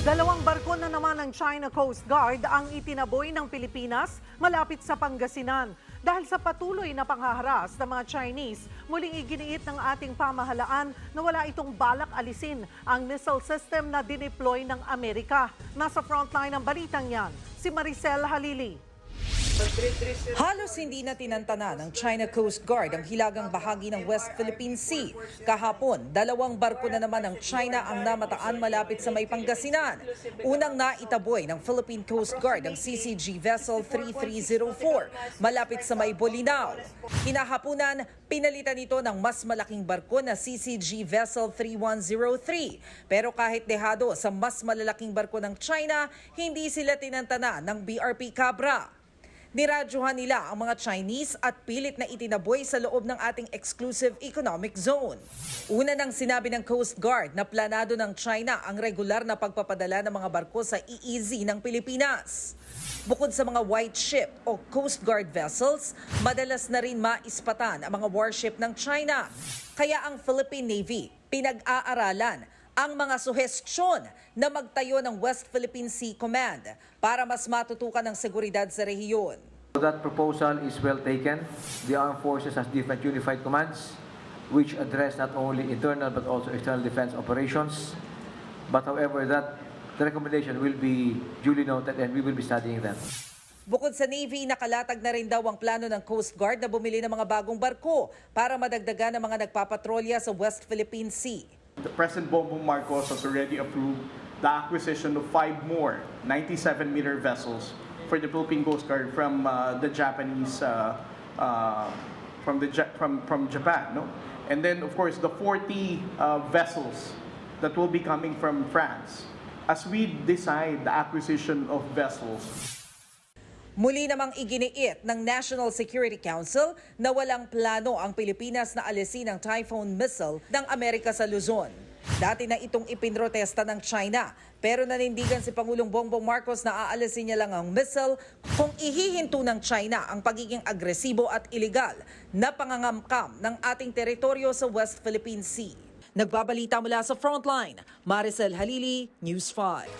Dalawang barko na naman ng China Coast Guard ang itinaboy ng Pilipinas malapit sa Pangasinan. Dahil sa patuloy na panghaharas ng mga Chinese, muling iginiit ng ating pamahalaan na wala itong balak alisin ang missile system na dineploy ng Amerika. Nasa frontline ng balitang yan, si Maricel Halili. Halos hindi na tinantana ng China Coast Guard ang hilagang bahagi ng West Philippine Sea. Kahapon, dalawang barko na naman ng China ang namataan malapit sa may Pangasinan. Unang naitaboy ng Philippine Coast Guard ang CCG Vessel 3304 malapit sa may Bolinao. Kinahapunan, pinalitan ito ng mas malaking barko na CCG Vessel 3103. Pero kahit dehado sa mas malalaking barko ng China, hindi sila tinantana ng BRP Cabra. Niradyohan nila ang mga Chinese at pilit na itinaboy sa loob ng ating exclusive economic zone. Una nang sinabi ng Coast Guard na planado ng China ang regular na pagpapadala ng mga barko sa EEZ ng Pilipinas. Bukod sa mga white ship o Coast Guard vessels, madalas na rin maispatan ang mga warship ng China. Kaya ang Philippine Navy pinag-aaralan ang mga suhestyon na magtayo ng West Philippine Sea Command para mas matutukan ang seguridad sa rehiyon. That proposal is well taken. The armed forces has different unified commands which address not only internal but also external defense operations. But however, that the recommendation will be duly noted and we will be studying that. Bukod sa Navy, nakalatag na rin daw ang plano ng Coast Guard na bumili ng mga bagong barko para madagdagan ang mga nagpapatrolya sa West Philippine Sea. The President Bongbong Marcos has already approved the acquisition of five more 97-meter vessels for the Philippine Coast Guard from uh, the Japanese, uh, uh, from the Ja- from from Japan, no? And then of course the 40 uh, vessels that will be coming from France. As we decide the acquisition of vessels, Muli namang iginiit ng National Security Council na walang plano ang Pilipinas na alisin ang Typhoon missile ng Amerika sa Luzon. Dati na itong ipinrotesta ng China pero nanindigan si Pangulong Bongbong Marcos na aalisin niya lang ang missile kung ihihinto ng China ang pagiging agresibo at iligal na pangangamkam ng ating teritoryo sa West Philippine Sea. Nagbabalita mula sa Frontline, Maricel Halili, News 5.